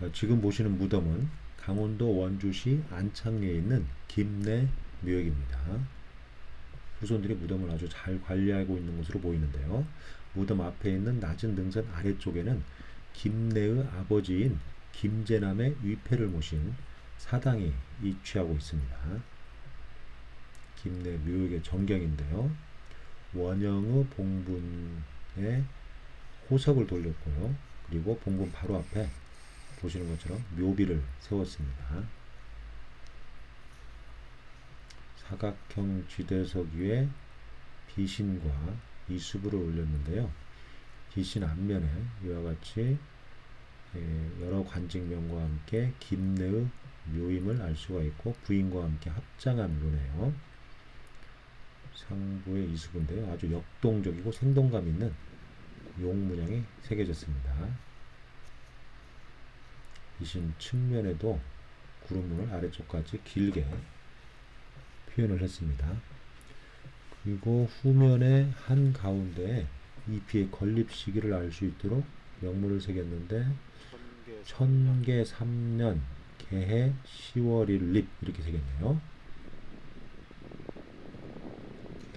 어, 지금 보시는 무덤은 강원도 원주시 안창리에 있는 김내 묘역입니다. 후손들이 무덤을 아주 잘 관리하고 있는 것으로 보이는데요. 무덤 앞에 있는 낮은 등선 아래쪽에는 김내의 아버지인 김제남의 위패를 모신 사당이 위치하고 있습니다. 김내 묘역의 정경인데요. 원영의 봉분에 호석을 돌렸고요. 그리고 봉분 바로 앞에 보시는 것처럼 묘비를 세웠습니다. 사각형 지대석 위에 비신과 이수부를 올렸는데요. 비신 앞면에 이와 같이 예, 여러 관직명과 함께 김내의 묘임을 알 수가 있고 부인과 함께 합장한 묘네요. 상부의 이수부인데요. 아주 역동적이고 생동감 있는 용 문양이 새겨졌습니다. 이신 측면에도 구름문을 아래쪽까지 길게 표현을 했습니다. 그리고 후면의 한 가운데에 잎의 건립 시기를 알 수 있도록 명물을 새겼는데 천계 3년 개해 10월 1립 이렇게 새겼네요.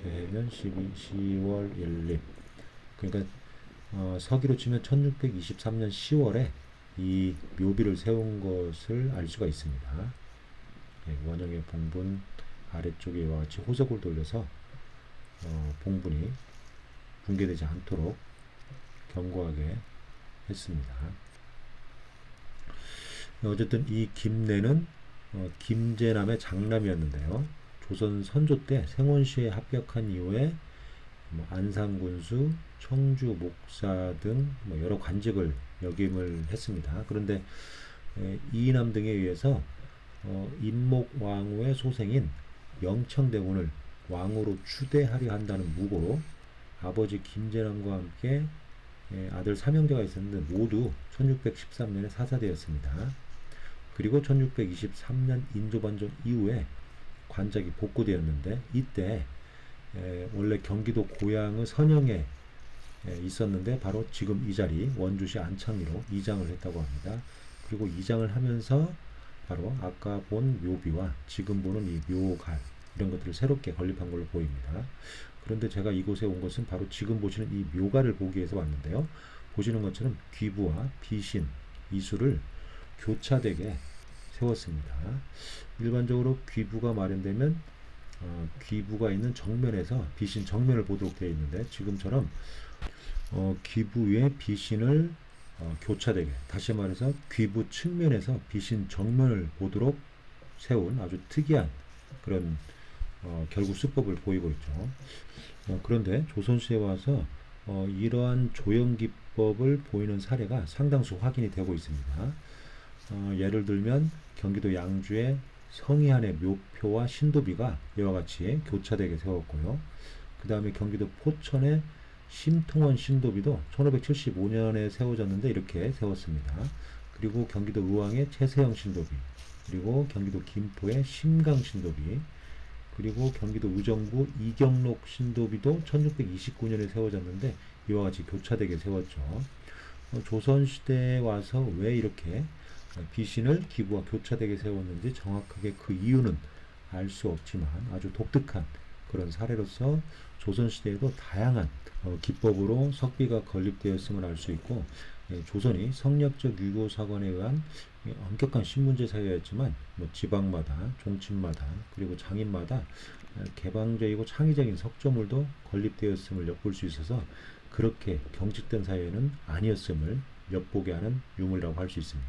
개해면 12, 10월 1립 그러니까 어, 서기로 치면 1623년 10월에 이 묘비를 세운 것을 알 수가 있습니다. 예, 원형의 봉분 아래쪽에 이와 같이 호석을 돌려서 어, 봉분이 붕괴되지 않도록 견고하게 했습니다. 어쨌든 이 김내는 어, 김제남의 장남이었는데요. 조선 선조 때 생원시에 합격한 이후에 뭐 안산군수, 청주 목사 등 뭐 여러 관직을 역임을 했습니다. 그런데 에, 이남 등에 의해서 어, 임목왕후의 소생인 영청대군을 왕으로 추대하려 한다는 무고로 아버지 김제남과 함께 에, 아들 삼형제가 있었는데 모두 1613년에 사사되었습니다. 그리고 1623년 인조반정 이후에 관작이 복구되었는데 이때 에, 원래 경기도 고향의 선영에 에, 있었는데 바로 지금 이 자리 원주시 안창리로 이장을 했다고 합니다. 그리고 이장을 하면서 바로 아까 본 묘비와 지금 보는 이 묘갈 이런 것들을 새롭게 건립한 걸로 보입니다. 그런데 제가 이곳에 온 것은 바로 지금 보시는 이 묘가를 보기 위해서 왔는데요. 보시는 것처럼 귀부와 비신, 이수를 교차되게 세웠습니다. 일반적으로 귀부가 마련되면 어, 귀부가 있는 정면에서 비신 정면을 보도록 되어 있는데 지금처럼 어, 귀부 위에 비신을 어, 교차되게 다시 말해서 귀부 측면에서 비신 정면을 보도록 세운 아주 특이한 그런 어, 결국 수법을 보이고 있죠. 어, 그런데 조선시에 와서 어, 이러한 조형 기법을 보이는 사례가 상당수 확인이 되고 있습니다. 어, 예를 들면 경기도 양주의 성희안의 묘표와 신도비가 이와 같이 교차되게 세웠고요. 그 다음에 경기도 포천의 심통원 신도비도 1575년에 세워졌는데 이렇게 세웠습니다. 그리고 경기도 의왕의 최세영 신도비, 그리고 경기도 김포의 심강 신도비, 그리고 경기도 의정부 이경록 신도비도 1629년에 세워졌는데 이와 같이 교차되게 세웠죠. 어, 조선시대에 와서 왜 이렇게 비신을 기부와 교차되게 세웠는지 정확하게 그 이유는 알 수 없지만 아주 독특한 그런 사례로서 조선시대에도 다양한 어, 기법으로 석비가 건립되었음을 알 수 있고 예, 조선이 성력적 유교 사관에 의한 예, 엄격한 신문제 사회였지만 뭐 지방마다 종친마다 그리고 장인마다 어, 개방적이고 창의적인 석조물도 건립되었음을 엿볼 수 있어서 그렇게 경직된 사회는 아니었음을 엿보게 하는 유물이라고 할 수 있습니다.